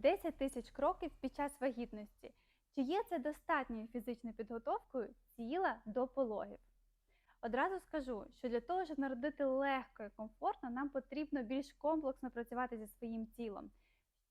10 тисяч кроків під час вагітності. Чи є це достатньою фізичною підготовкою тіла до пологів? Одразу скажу, що для того, щоб народити легко і комфортно, нам потрібно більш комплексно працювати зі своїм тілом,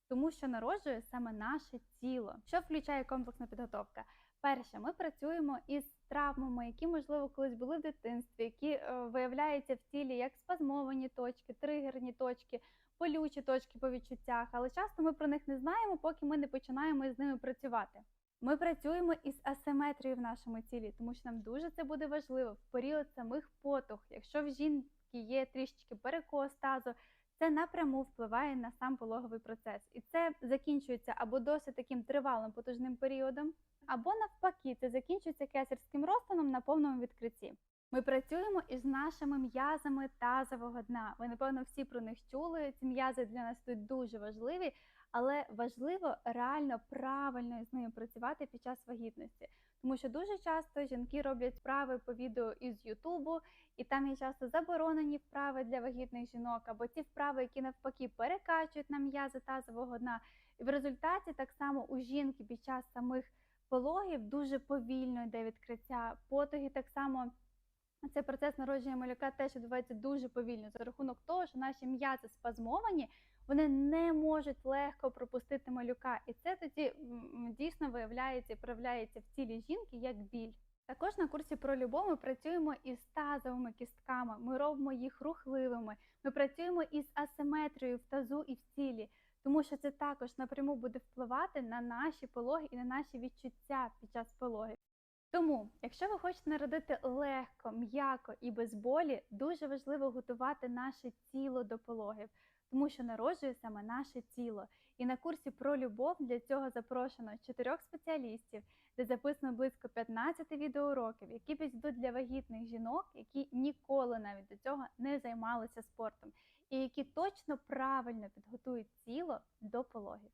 тому що народжує саме наше тіло. Що включає комплексна підготовка? Перше, ми працюємо із травмами, які, можливо, колись були в дитинстві, які е, виявляються в тілі як спазмовані точки, тригерні точки, болючі точки по відчуттях, але часто ми про них не знаємо, поки ми не починаємо з ними працювати. Ми працюємо із асиметрією в нашому тілі, тому що нам дуже це буде важливо в період самих потуг. Якщо в жінки є трішечки перекос тазу, це напряму впливає на сам пологовий процес. І це закінчується або досить таким тривалим потужним періодом, або навпаки, це закінчується кесарським розтином на повному відкритті. Ми працюємо із нашими м'язами тазового дна. Ви, напевно, всі про них чули. Ці м'язи для нас тут дуже важливі, але важливо реально правильно з ними працювати під час вагітності. Тому що дуже часто жінки роблять вправи по відео із Ютубу, і там є часто заборонені вправи для вагітних жінок, або ті вправи, які навпаки перекачують на м'язи тазового дна. І в результаті так само у жінки під час самих пологів дуже повільно йде відкриття. Потуги так само. Цей процес народження малюка теж відбувається дуже повільно за рахунок того, що наші м'язи спазмовані, вони не можуть легко пропустити малюка, і це тоді дійсно виявляється і проявляється в тілі жінки як біль. Також на курсі про любов ми працюємо із тазовими кістками, ми робимо їх рухливими, ми працюємо із асиметрією в тазу і в тілі, тому що це також напряму буде впливати на наші пологи і на наші відчуття під час пологів. Тому, якщо ви хочете народити легко, м'яко і без болі, дуже важливо готувати наше тіло до пологів, тому що народжує саме наше тіло. І на курсі про любов для цього запрошено чотирьох спеціалістів, де записано близько 15 відеоуроків, які підійдуть для вагітних жінок, які ніколи навіть до цього не займалися спортом, і які точно правильно підготують тіло до пологів.